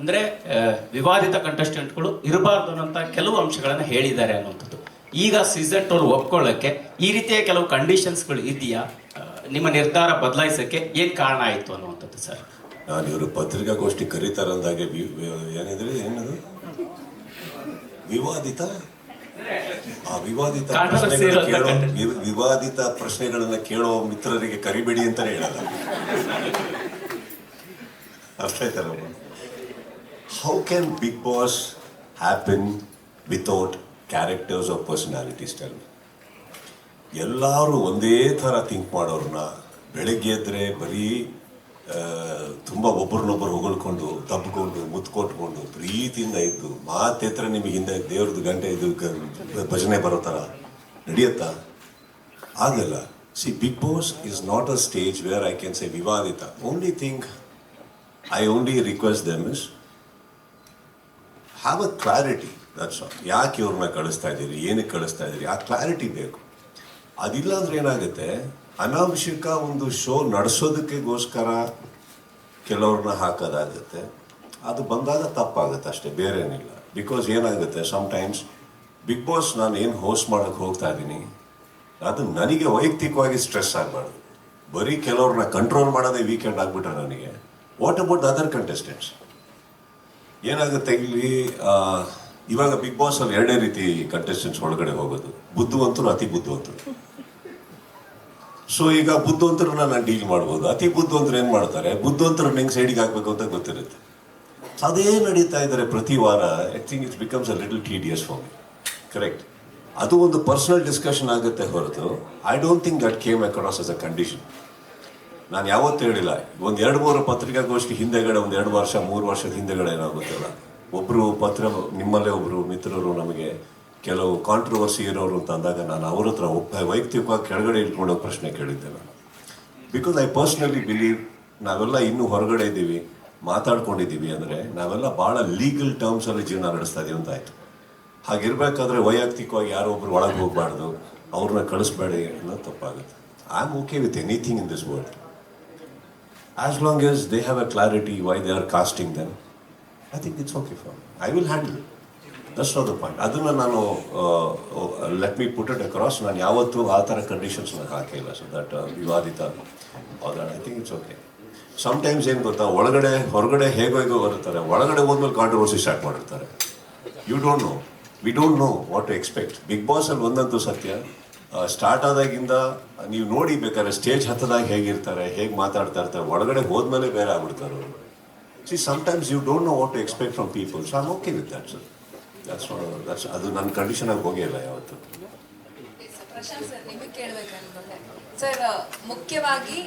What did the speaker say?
ಅಂದ್ರೆ ವಿವಾದಿತ ಕಂಟೆಸ್ಟೆಂಟ್ಗಳು ಇರಬಾರ್ದು ಅನ್ನೋಂಥ ಕೆಲವು ಅಂಶಗಳನ್ನು ಹೇಳಿದ್ದಾರೆ ಅನ್ನುವಂಥದ್ದು. ಈಗ ಸೀಸನ್ ಟೋಲ್ ಒಪ್ಕೊಳ್ಳೋಕ್ಕೆ ಈ ರೀತಿಯ ಕೆಲವು ಕಂಡೀಷನ್ಸ್ಗಳು ಇದೆಯಾ ನಿಮ್ಮ ನಿರ್ಧಾರ ಬದಲಾಯಿಸೋಕ್ಕೆ ಏನು ಕಾರಣ ಆಯಿತು ಅನ್ನುವಂಥದ್ದು ಸರ್ ನಾನು ಇವರು ಪತ್ರಿಕಾಗೋಷ್ಠಿ ಕರೀತಾರಂದಾಗೆ ಏನಿದ್ರೆ ಏನದು? ವಿವಾದಿತ? ಆ ವಿವಾದಿತ ಕೇಳೋ ವಿವಾದಿತ ಪ್ರಶ್ನೆಗಳನ್ನ ಕೇಳೋ ಮಿತ್ರರಿಗೆ ಕರಿಬೇಡಿ ಅಂತಾನೆ ಹೇಳಲ್ಲ. ಅರ್ಥ ಆಯ್ತಲ್ಲ how can Bigg Boss happen without characters of personalities tell ಎಲ್ಲರೂ ಒಂದೇ ಥರ ಥಿಂಕ್ ಮಾಡೋರನ್ನ ಬೆಳಗ್ಗೆ ಎದ್ರೆ ಬರೀ ತುಂಬ ಒಬ್ಬರನ್ನೊಬ್ಬರು ಹೊಗಳ್ಕೊಂಡು, ತಬ್ಕೊಂಡು, ಮುತ್ಕೊಟ್ಕೊಂಡು, ಪ್ರೀತಿಯಿಂದ ಇದ್ದು ಮಾತೆತ್ರ ನಿಮಗೆ ಹಿಂದೆ ದೇವ್ರದ್ದು ಗಂಟೆ ಇದು ಭಜನೆ ಬರೋ ಥರ ನಡೆಯುತ್ತಾ? ಆಗಲ್ಲ. See Bigg Boss is not a stage where I can say ವಿವಾದಿತ. Only thing I only request them is have a clarity that's ಯಾಕೆ ಇವ್ರನ್ನ ಕಳಿಸ್ತಾ ಇದ್ದೀರಿ? ಏನಕ್ಕೆ ಕಳಿಸ್ತಾ ಇದ್ದೀರಿ? ಆ ಕ್ಲಾರಿಟಿ ಬೇಕು. ಅದಿಲ್ಲ ಅಂದ್ರೆ ಏನಾಗುತ್ತೆ? ಅನಾವಶ್ಯಕ ಒಂದು ಶೋ ನಡೆಸೋದಕ್ಕೆಗೋಸ್ಕರ ಕೆಲವ್ರನ್ನ ಹಾಕೋದಾಗುತ್ತೆ. ಅದು ಬಂದಾಗ ತಪ್ಪಾಗುತ್ತೆ ಅಷ್ಟೇ, ಬೇರೇನಿಲ್ಲ. ಬಿಕಾಸ್ ಏನಾಗುತ್ತೆ? ಟೈಮ್ಸ್ ಬಿಗ್ ಬಾಸ್ ನಾನು ಏನು ಹೋಸ್ಟ್ ಮಾಡೋಕ್ಕೆ ಹೋಗ್ತಾ ಇದ್ದೀನಿ, ಅದು ನನಗೆ ವೈಯಕ್ತಿಕವಾಗಿ ಸ್ಟ್ರೆಸ್ ಆಗಬಾರ್ದು. ಬರೀ ಕೆಲವ್ರನ್ನ ಕಂಟ್ರೋಲ್ ಮಾಡೋದೇ ವೀಕೆಂಡ್ ಆಗ್ಬಿಟ್ರೆ ನನಗೆ. ವಾಟ್ ಅಬೌಟ್ ಅದರ್ ಕಂಟೆಸ್ಟೆಂಟ್ಸ್ ಏನಾಗುತ್ತೆ ಇಲ್ಲಿ ಇವಾಗ ಬಿಗ್ ಬಾಸ್ ಅಲ್ಲಿ ಎರಡೇ ರೀತಿ ಕಂಟೆಸ್ಟೆಂಟ್ಸ್ ಒಳಗಡೆ ಹೋಗೋದು. ಬುದ್ಧಿವಂತರು, ಅತಿ ಬುದ್ಧಿವಂತರು. ಸೊ ಈಗ ಬುದ್ಧಿವಂತರನ್ನ ನಾನು ಡೀಲ್ ಮಾಡ್ಬೋದು. ಅತಿ ಬುದ್ಧಿವಂತರು ಏನ್ ಮಾಡ್ತಾರೆ? ಬುದ್ಧಿವಂತರು ನಿಂಗೆ ಸೈಡಿಗೆ ಹಾಕ್ಬೇಕು ಅಂತ ಗೊತ್ತಿರುತ್ತೆ. ಅದೇ ನಡೀತಾ ಇದ್ದಾರೆ ಪ್ರತಿ ವಾರ. I think it's becomes a little tedious for me correct ಅದು ಒಂದು ಪರ್ಸನಲ್ ಡಿಸ್ಕಷನ್ ಆಗುತ್ತೆ ಹೊರತು. I don't think that came across as a condition ನಾನು ಯಾವತ್ತೂ ಹೇಳಿಲ್ಲ. ಒಂದು ಎರಡು ಮೂರು ಪತ್ರಿಕಾಗೋಷ್ಠಿ ಹಿಂದೆಗಡೆ, ಒಂದು ಎರಡು ವರ್ಷ, ಮೂರು ವರ್ಷದ ಹಿಂದೆಗಡೆ ಏನಾಗುತ್ತಲ್ಲ? ಒಬ್ಬರು ಪತ್ರ, ನಿಮ್ಮಲ್ಲೇ ಒಬ್ಬರು ಮಿತ್ರರು ನಮಗೆ ಕೆಲವು ಕಾಂಟ್ರವರ್ಸಿ ಇರೋರು ಅಂತ ಅಂದಾಗ ನಾನು ಅವ್ರ ಹತ್ರ ವೈಯಕ್ತಿಕವಾಗಿ ಕೆಳಗಡೆ ಇಟ್ಕೊಂಡು ಪ್ರಶ್ನೆ ಕೇಳಿದ್ದೆ ನಾನು. ಬಿಕಾಸ್ ಐ ಪರ್ಸ್ನಲಿ ಬಿಲೀವ್ ನಾವೆಲ್ಲ ಇನ್ನೂ ಹೊರಗಡೆ ಇದ್ದೀವಿ, ಮಾತಾಡ್ಕೊಂಡಿದ್ದೀವಿ ಅಂದರೆ ನಾವೆಲ್ಲ ಭಾಳ ಲೀಗಲ್ ಟರ್ಮ್ಸಲ್ಲಿ ಜೀವನ ನಡೆಸ್ತಾ ಇದೀವಿ ಅಂತ ಆಯಿತು ಹಾಗಿರ್ಬೇಕಾದ್ರೆ ವೈಯಕ್ತಿಕವಾಗಿ ಯಾರೋ ಒಬ್ರು ಒಳಗೆ ಹೋಗಬಾರ್ದು, ಅವ್ರನ್ನ ಕಳಿಸ್ಬೇಡಿ ಅನ್ನೋದು ತಪ್ಪಾಗುತ್ತೆ. I am okay with anything in this world as long as they have a clarity why they are casting them, I think it's okay for me. I will handle it. That's not the point ಅದನ್ನು ನಾನು let me put it across ನಾನು ಯಾವತ್ತೂ ಆ ಥರ conditions ಹಾಕಿಲ್ಲ so that ವಿವಾದಿತ I think it's okay sometimes ಏನು ಗೊತ್ತಾ? ಒಳಗಡೆ ಹೊರಗಡೆ ಹೇಗೋ ಹೇಗೋ ಬರುತ್ತಾರೆ. ಒಳಗಡೆ ಹೋದ್ಮೇಲೆ ಕಾಂಟ್ರವರ್ಸಿ ಸ್ಟಾರ್ಟ್ ಮಾಡಿರ್ತಾರೆ. You don't know we don't know what to expect Bigg Boss ಅಲ್ಲಿ ಒಂದಂತೂ ಸತ್ಯ. ಸ್ಟಾರ್ಟ್ ಆದಾಗಿಂದ ನೀವು ನೋಡಿ ಬೇಕಾದ್ರೆ ಸ್ಟೇಜ್ ಹತ್ತದಾಗ ಹೇಗಿರ್ತಾರೆ, ಹೇಗೆ ಮಾತಾಡ್ತಾ ಇರ್ತಾರೆ, ಒಳಗಡೆ ಹೋದ್ಮೇಲೆ ಬೇರೆ ಆಗ್ಬಿಡ್ತಾರೆ ಅವರು. See sometimes you don't know what to expect from people so am okay with that sir that's that's ಅದು ನನ್ನ ಕಂಡೀಷನ್ ಆಗಿ ಹೋಗಿಲ್ಲ ಯಾವತ್ತು. ಸರ್ ಮುಖ್ಯವಾಗಿ